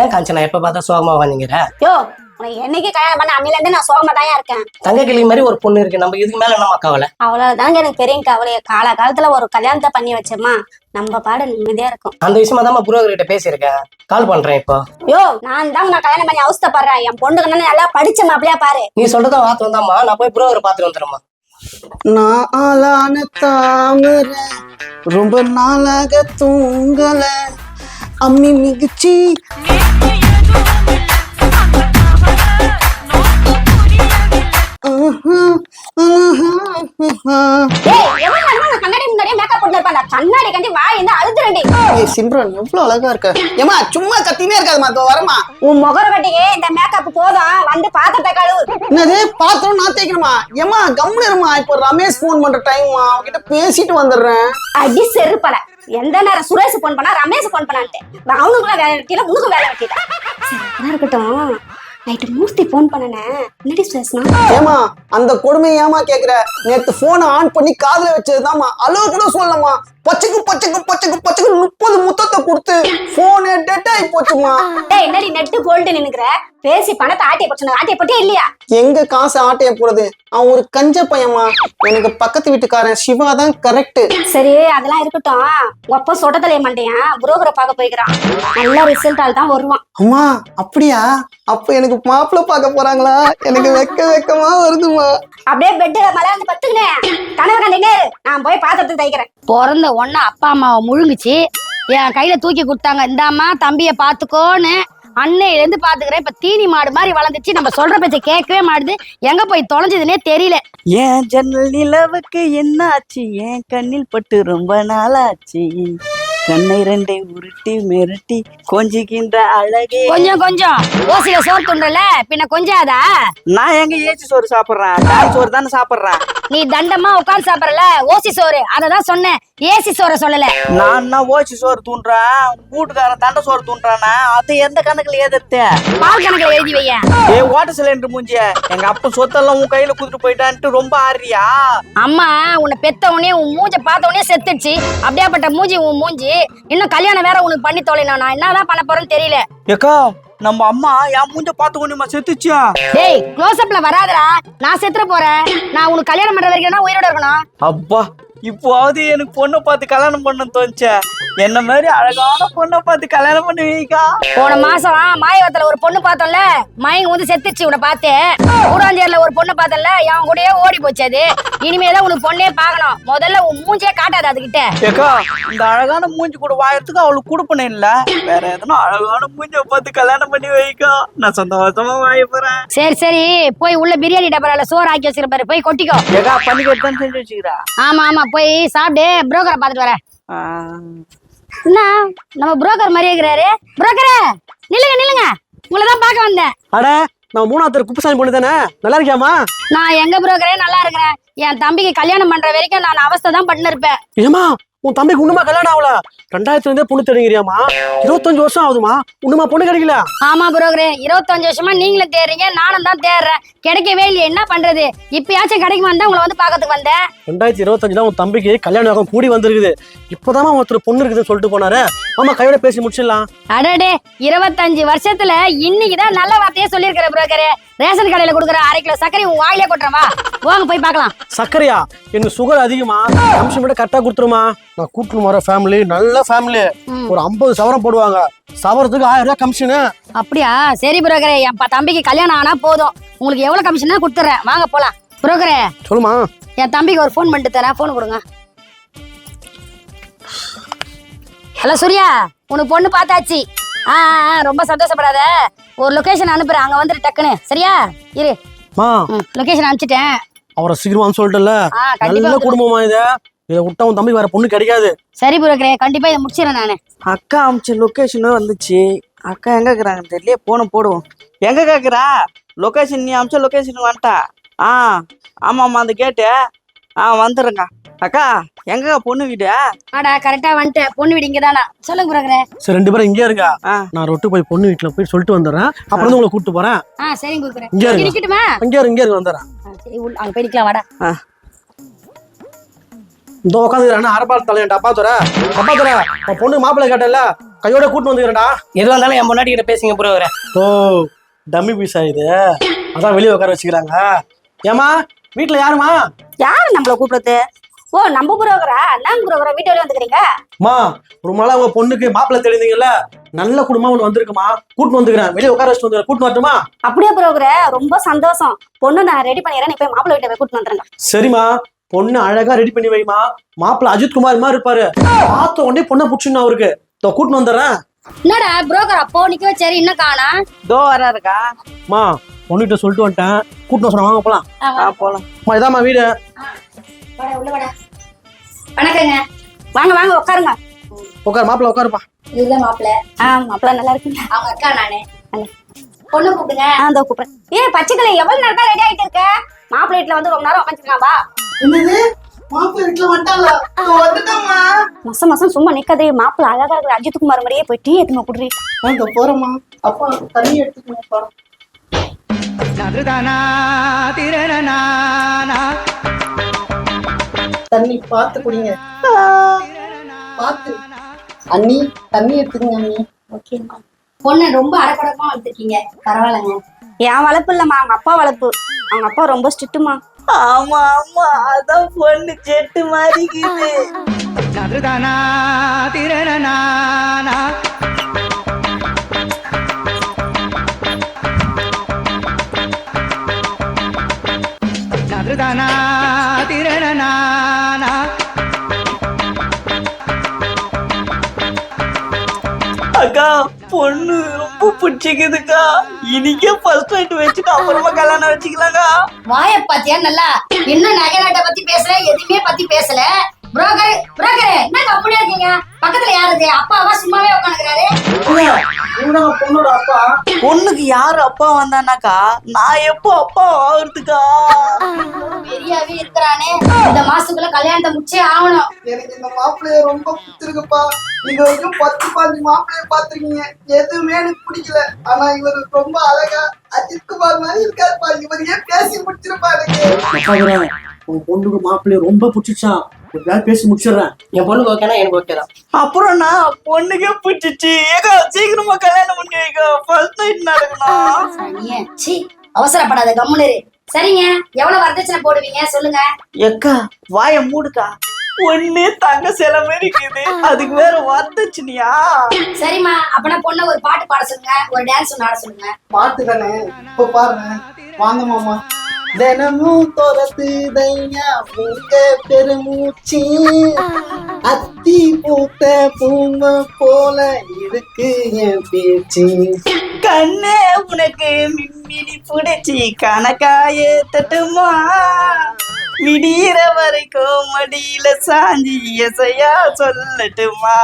ஏன் காஞ்சனா? எப்ப பார்த்தா சோகமா யோ உனக்கு என்னைக்கு கல்யாணம் பண்ண? அன்னில இருந்து நான் சோகமா தான் இருக்கேன். தங்க கிளி மாதிரி ஒரு பொண்ணு இருக்கு. நம்ம இதுக்கு மேல என்னமா கவலை? அவ்வளவுதாங்க எனக்கு பெரிய கவலைய கால காலத்துல ஒரு கல்யாணத்தை பண்ணி வச்சோமா நம்ம பாடு நிம்மதியா இருக்கும். அந்த விஷயமா தான் புரோகர் கிட்ட பேசியிருக்கேன் கால் பண்றேன் இப்போ. யோ நான் தான் நான் கல்யாணம் பண்ணி அவஸ்தைப்படுறேன். என் பொண்ணுக்கு நல்லா படிச்ச மாப்பிளையா பாரு. நீ சொல்றதா வாத்து வந்தாமா நான் போய் புரோகரை பார்த்துட்டு வந்துடுறேம்மா. நான் ஆளான தாமர ரொம்ப நாளாக தூங்கல. அம்மி மிகுச்சி கண்ணாடி முன்னாடியே மேக்கப் போட்டு கண்ணாடி கண்டி வாய் இருந்து அழுதுறேன்டி ஏய் சிம்ரன் எவ்வளவு அழகா இருக்க. ஏமா சும்மா கத்தினே இருக்காதுமா இப்போ வரமா உன் முகர கட்டியே இந்த மேக்கப் போதும். வந்து பாத்திரத்தை கழுவு என்னது பாத்திரம் நான் தேய்க்கணுமா? ஏமா இப்போ ரமேஷ் ஃபோன் பண்ற டைம்மா அவகிட்ட பேசிட்டு வந்துடுறேன். அடி செருப்பல. எந்த நேரம் சுரேஷ் போன் பண்ணா ரமேஷ் போன் பண்ணான்ட்டு. அவனுக்குள்ள வேலை வெட்டியில உனக்கும் வேலை வெட்டிட்டா இருக்கட்டும். நைட்டு மூர்த்தி ஃபோன் பண்ணனே. என்னடி பேசினா ஏமா அந்த கொடுமை ஏமா கேக்குற? நேத்து போனை ஆன் பண்ணி காதுல வச்சதுதாம்மா. அளவு கூட சொல்லலாமா பச்சைக்கு பச்சைக்கு பச்சைக்கு பச்சைக்கு முப்பது முத்தத்தை கொடுத்து போனே டெட் ஆகி போச்சுமா? டேய் என்னடி நெட்டு போல்ட்டு நின்னுக்கிற? பேசி பணத்தை ஆட்டிய போச்சு ஆட்டிய போட்டே இல்லையா? எங்க காசு ஆட்டைய போறது அவன் ஒரு கஞ்ச பையன்மா எனக்கு பக்கத்து வீட்டுக்காரன் சிவா தான் கரெக்ட் சரி அதெல்லாம் இருக்கட்டும். உங்க அப்பா சொட்டத்தலைய மாட்டேன். புரோக்கரை பார்க்க போய்க்கிறான். நல்ல ரிசல்ட்டால் தான் வருவான். அம்மா அப்படியா? அப்ப எனக்கு மாப்பிள்ளை பார்க்க போறாங்களா? எனக்கு வெக்க வெக்கமா வருதுமா அப்படியே பெட்டுல மலர்ந்து பத்துக்கினேன் கனவு கண்டினே. நான் போய் பாத்திரத்தை தைக்கிறேன் பிறந்த ஒன்றா அப்பா அம்மாவை முழுங்குச்சு. என் கையில தூக்கி கொடுத்தாங்க. இந்தாம்மா தம்பிய பாத்துக்கோன்னு அன்னையில இருந்து பாத்துக்கிறேன் இப்ப தீனி மாடு மாதிரி வளர்ந்துச்சு. நம்ம சொல்ற பச்சை கேட்கவே மாட்டுது. எங்க போய் தொலைஞ்சதுன்னே தெரியல. ஏன் ஜன்னல் நிலவுக்கு என்னாச்சு? என் கண்ணில் பட்டு ரொம்ப நாளாச்சு. கண்ணை ரெண்டை உருட்டி மிரட்டி கொஞ்சிக்கின்ற அழகே. கொஞ்சம் கொஞ்சம். ஓசில சோறு துண்டல? பின்ன கொஞ்சாதா? நான் எங்க ஏச்சி சோறு சாப்பிடுறேன்? தாய் சோறு தானே சாப்பிடுறேன். நீ தண்டமா உட்கார்ந்து சாப்பிடறல ஓசி சோறு. அததான் சொன்னேன். ஏசி சோற சொல்லல. நான் ஓச்சி சோறு தூண்டுறேன்? வீட்டுக்காரன் தண்டை சோறு தூண்டுறானா? அது எந்த கணக்குல ஏதத்த பால் கணக்குல எழுதி வையேன் ஏ வாட்டர் சிலிண்டர் மூஞ்சிய. எங்க அப்பா சொத்தெல்லாம் உன் கையில குடுத்துட்டு போயிட்டான்ட்டு ரொம்ப ஆறியா அம்மா உன்னை பெத்த உடனே உன் மூஞ்ச பார்த்த உடனே செத்துடுச்சு. அப்படியாப்பட்ட மூஞ்சி உன் மூஞ்சி? இன்னும் கல்யாணம் வேற உனக்கு பண்ணி தொலைணும் நான் என்னதான் பண்ண போறேன்னு தெரியல. ஏக்கா நம்ம அம்மா என் மூஞ்ச பார்த்து கொண்டுமா செத்துச்சியா டேய் க்ளோஸ் அப்ல வராதடா நான் செத்துற போறேன். நான் உனக்கு கல்யாணம் பண்ற வரைக்கும் தான் உயிரோட இருக்கணும்? அப்பா இப்போவாவது எனக்கு பொண்ணை பார்த்து கல்யாணம் பண்ண தோணுச்சே. என்ன மாதிரி அழகான பொண்ணை பார்த்து கல்யாணம் பண்ணி வைக்கா போன மாசம் மாயவரத்துல ஒரு பொண்ணு பார்த்தோம்ல மயங்க வந்து செத்துச்சு உன்னை பார்த்து. கூடாஞ்சேரியில ஒரு பொண்ணு பார்த்தல என் கூடயே ஓடி போச்சு அது. இனிமேதான் உனக்கு பொண்ணே பார்க்கணும். முதல்ல உன் மூஞ்சே காட்டாது அதுகிட்ட. ஏக்கா இந்த அழகான மூஞ்சி கூட வாயறதுக்கு அவளுக்கு கொடுப்பனே இல்ல. வேற எதனா அழகான மூஞ்சிய பார்த்து கல்யாணம் பண்ணி வைக்கா. நான் சந்தோஷமா வாய போறேன். சரி சரி. போய் உள்ள பிரியாணி டப்பரால சோறு ஆக்கி வச்சிருப்பாரு போய் கொட்டிக்கோ. ஏக்கா பண்ணிக்கிட்டு தான் செஞ்சு வச்சுக்கிறா. ஆமா ஆமா போய் சாப்பிட்டு புரோக்கரை பார்த்துட்டு வரேன். என்ன? நம்ம புரோக்கர் மாதிரியே இருக்கிறாரு. புரோக்கரே நில்லுங்க நில்லுங்க. உங்களை தான் பார்க்க வந்தேன். அட நான் மூணாவது குப்புசாமி பொண்ணு தானே? நல்லா இருக்கியாமா நான் எங்க புரோக்கரே நல்லா இருக்கிறேன். என் தம்பிக்கு கல்யாணம் பண்ற வரைக்கும் நான் அவஸ்தை தான் பண்ணு இருப்பேன் ஏமா உன் தம்பிக்கு இன்னுமா கல்யாணம் ஆகல ரெண்டாயிரத்துல இருந்தே பொண்ணு தெரியுறியாமா இருபத்தஞ்சு வருஷம் ஆகுதுமா இன்னுமா பொண்ணு கிடைக்கல. ஆமா புரோக்கரே இருபத்தஞ்சு வருஷமா நீங்களும் தேடுறீங்க நானும் தான் தேடுறேன். கிடைக்கவே இல்லையே என்ன பண்றது? இப்பயாச்சும் கிடைக்குமா தான் உங்களை வந்து பார்க்கறதுக்கு வந்தேன். ரெண்டாயிரத்தி இருபத்தஞ்சுல உன் தம்பிக்கு கல்யாணம் ஆகும் கூடி வந்திருக்குது. இப்போதாம்மா ஒருத்தர் பொண்ணு இருக்குதுன்னு சொல்லிட்டு போனாரு. ஆமா கையோட பேசி முடிச்சிடலாம். அடடே இருபத்தஞ்சு வருஷத்துல இன்னைக்கு தான் நல்ல வார்த்தையே சொல்லியிருக்கிற புரோக்கரே. ரேஷன் கடையில கொடுக்குற அரை கிலோ சர்க்கரை உன் வாயிலே கொட்டுறேன் வா. வாங்க போய் பார்க்கலாம். சர்க்கரையா? எனக்கு சுகர் அதிகமா அம்சம் விட கரெக்டா கொடுத்துருமா நான் கூட்டிட்டு வர ஃபேமிலி நல்ல ஃபேமிலி. ஒரு ஐம்பது சவரம் போடுவாங்க. சவரத்துக்கு ஆயிரம் ரூபாய் கமிஷனு அப்படியா? சரி புரோக்கரே என் ப- தம்பிக்கு கல்யாணம் ஆனா போதும். உங்களுக்கு எவ்வளவு கமிஷனா கொடுத்துறேன். வாங்க போலாம். புரோக்கரே சொல்லுமா. என் தம்பிக்கு ஒரு ஃபோன் பண்ணிட்டு தரேன். ஃபோன் கொடுங்க. ஹலோ சூர்யா. உனக்கு பொண்ணு பார்த்தாச்சு. ஆ ஆ, ஆ, ரொம்ப சந்தோஷப்படாத. ஒரு லொகேஷன் அனுப்புறேன். அங்க வந்துட்டு டக்குன்னு. சரியா? இரு. மா. லொகேஷன் அனுப்பிச்சிட்டேன். அவரை சீக்கிரமா சொல்லிட்டல ஆ கண்டிப்பா நல்ல வந்துரு. குடும்பமா இத. இதை விட்டா உன் தம்பிக்கு வேற பொண்ணு கிடைக்காது. சரி புரோக்கரே கண்டிப்பா இதை முடிச்சிடறேன் நானு. அக்கா அமிச்ச லொக்கேஷனும் வந்துச்சு. அக்கா எங்க இருக்கிறாங்கன்னு தெரியல போன போடுவோம். எங்க கேக்குறா? லொகேஷன் நீ அமிச்ச லொகேஷன் வந்துட்டா? ஆ ஆமாம்மா அந்த கேட்டு ஆ வந்துடுறேங்க அக்கா எங்க பொண்ணு வீடு? ஆடா கரெக்டா வந்துட்டேன் பொண்ணு வீடு இங்கதானா? சொல்லுங்க புரோக்கரே. சரி ரெண்டு பேரும் இங்கே இருங்க. ஆ. நான் ரொட்டு போய் பொண்ணு வீட்டுல போய் சொல்லிட்டு வந்துடுறேன். அப்புறம் வந்து உங்களை கூப்பிட்டு போறேன். ஆ சரிங்க புரோக்கரே. இங்கே இருங்க. நிக்கட்டுமா இங்கே இருங்க இங்கே இருங்க வந்துடுறேன். ஆ, சரி உள்ள- அங்க வாடா. இந்த உட்காந்துக்கிறேன் அரபால் தலையன் டப்பா துற டப்பா துற உன் பொண்ணு மாப்பிள்ளை கேட்டல கையோட கூட்டு வந்துக்கிறேன்டா. எது வந்தாலும் என் பொண்டாட்டி கிட்ட பேசுங்க புரோகரை ஓ டம்மி பீஸா இது? அதான் வெளியே உட்கார வச்சுக்கிறாங்க. ஏமா வீட்டுல யாருமா யாரு நம்மள கூப்பிடுறது? ஓ நம்ம புரோகரா நாங்க புரோகரா வீட்டு வரையும் வந்துக்கிறீங்க? அம்மா ஒரு நாளா உங்க பொண்ணுக்கு மாப்பிள்ளை தெரிந்தீங்கல்ல நல்ல குடும்பம் ஒன்று வந்திருக்குமா? கூட்டு வந்துக்கிறேன். வெளியே உட்கார வச்சுட்டு வந்து கூட்டு வரட்டுமா? அப்படியே புரோகரே ரொம்ப சந்தோஷம். பொண்ணு நான் ரெடி பண்ணிடுறேன். நீ போய் மாப்பிள்ளை வீட்டை போய் கூட்டிட்டு வந்துருங்க. சரிம்மா. பொண்ணு அழகா ரெடி பண்ணி வைமா. மாப்பிள்ளை அஜித் குமார் மாதிரி இருப்பாரு. பார்த்த உடனே பொண்ணை பிடிச்சிடணும் அவருக்கு. இதோ கூட்டு வந்துடுறேன். என்னடா புரோக்கர் அப்போ நிக்கவே சரி இன்னும் காணா? தோ வரா இருக்கா அம்மா பொண்ணுகிட்ட சொல்லிட்டு வந்துட்டேன். கூட்டு சொன்ன வாங்க போலாம். போலாம். அம்மா இதாம்மா வீடு. வாடா உள்ள வாடா. வணக்கங்க. வாங்க வாங்க உட்காருங்க. உட்கார் மாப்பிள்ளை உட்காருப்பா. இதுதான் மாப்பிள்ள. ஆ மாப்பிள்ளை நல்லா இருக்குங்க அவங்க அக்கா நானு. பொண்ணு கூப்பிடுங்க. ஆ இதோ கூப்பிடுறேன். ஏ பச்சைக்கிளி எவ்வளவு நேரம் ரெடி ஆயிட்டு இருக்க? மாப்பிள்ளை வீட்டுல வந்து ரொம்ப நேரம் உட்காந்துருக்கான் வா. என்னது? மாப்பிள்ளை வீட்டுல வந்துட்டாங்களா? வந்துட்டோம்மா மாசம் மாசம் சும்மா நிக்காதே மாப்பிள்ளை அழகா இருக்கிற அஜித் குமார் மாதிரியே போய் டீ எடுத்துமா குடுறி. போறோமா அப்பா தண்ணி எடுத்துக்கோப்பா தண்ணி பார்த்து குடிங்க. பார்த்து. அண்ணி தண்ணி எடுத்துக்கங்க அண்ணி. பொண்ணு ரொம்ப அடக்கடக்கமா வளர்த்துருக்கீங்க. பரவாயில்லைங்க. என் வளர்ப்பு இல்லம்மா அவங்க அப்பா வளர்ப்பு. அவங்க அப்பா ரொம்ப ஸ்ட்ரிக்ட்டுமா. ஆமா ஆமா அதான் பொண்ணு செட்டு மாதிரி இருக்குது அக்கா பொண்ணு. பிடிச்சிக்குதுக்கா. இனிக்கே ஃபர்ஸ்ட் நைட் வச்சுட்டு அப்புறமா கல்யாணம் வச்சுக்கலாங்க வாய பாத்தியா நல்லா? இன்னும் நகை நாட்டை பத்தி பேசல? எதுவுமே பத்தி பேசல. புரோக்கர் புரோக்கர் என்ன அப்படியே இருக்கீங்க? பக்கத்துல யாருது அப்பாவா சும்மாவே உட்காந்துக்கிறாரு. பொண்ணோட அப்பா? பொண்ணுக்கு யாரு அப்பா வந்தானாக்கா? நான் எப்போ அப்பா ஆகுறதுக்கா? பெரியாவே இருக்கிறானே. இந்த மாசத்துக்குள்ள கல்யாணத்தை முடிச்சே ஆகணும். எனக்கு இந்த மாப்பிள்ளைய ரொம்ப பிடிச்சிருக்குப்பா. நீங்க வரைக்கும் பத்து பாஞ்சு மாப்பிள்ளைய பாத்துருக்கீங்க எதுவுமே எனக்கு பிடிக்கல. ஆனா இவர் ரொம்ப அழகா அஜித் குமார் மாதிரி இருக்காருப்பா. இவர் ஏன் பேசி முடிச்சிருப்பா உன் பொண்ணுக்கு மாப்பிள்ளைய ரொம்ப பிடிச்சிச்சான் எப்படியாவது பேசி முடிச்சிடுறேன். என் பொண்ணுக்கு ஓகேனா எனக்கு ஓகே தான். அப்புறம் நான் பொண்ணுக்கே பிடிச்சிச்சு ஏக்கா சீக்கிரமா கல்யாணம் பண்ணி வைக்கா. ஃபர்ஸ்ட் நைட் நடக்கணும் சரிங்க சி அவசரப்படாத கம்முனு இரு. சரிங்க எவ்வளவு வரதட்சணை போடுவீங்க? சொல்லுங்க. எக்கா வாய மூடுக்கா. ஒண்ணு தங்க சில மாதிரி இருக்குது. அதுக்கு வேற வரதட்சணையா? சரிம்மா அப்பனா பொண்ணை ஒரு பாட்டு பாட சொல்லுங்க. ஒரு டான்ஸ் ஒன்று ஆட சொல்லுங்க. பாட்டு தானே. இப்ப பாருங்க வாங்க மாமா. தினமும் துரத்து தையா உங்க பெருமூச்சு அத்தி பூத்த பூம போல இருக்கு என் பேச்சு கண்ணே உனக்கு மின்மினி புடிச்சி கணக்காயே தட்டுமா விடியிற வரைக்கும் மடியில சாஞ்சி எசையா சொல்லட்டுமா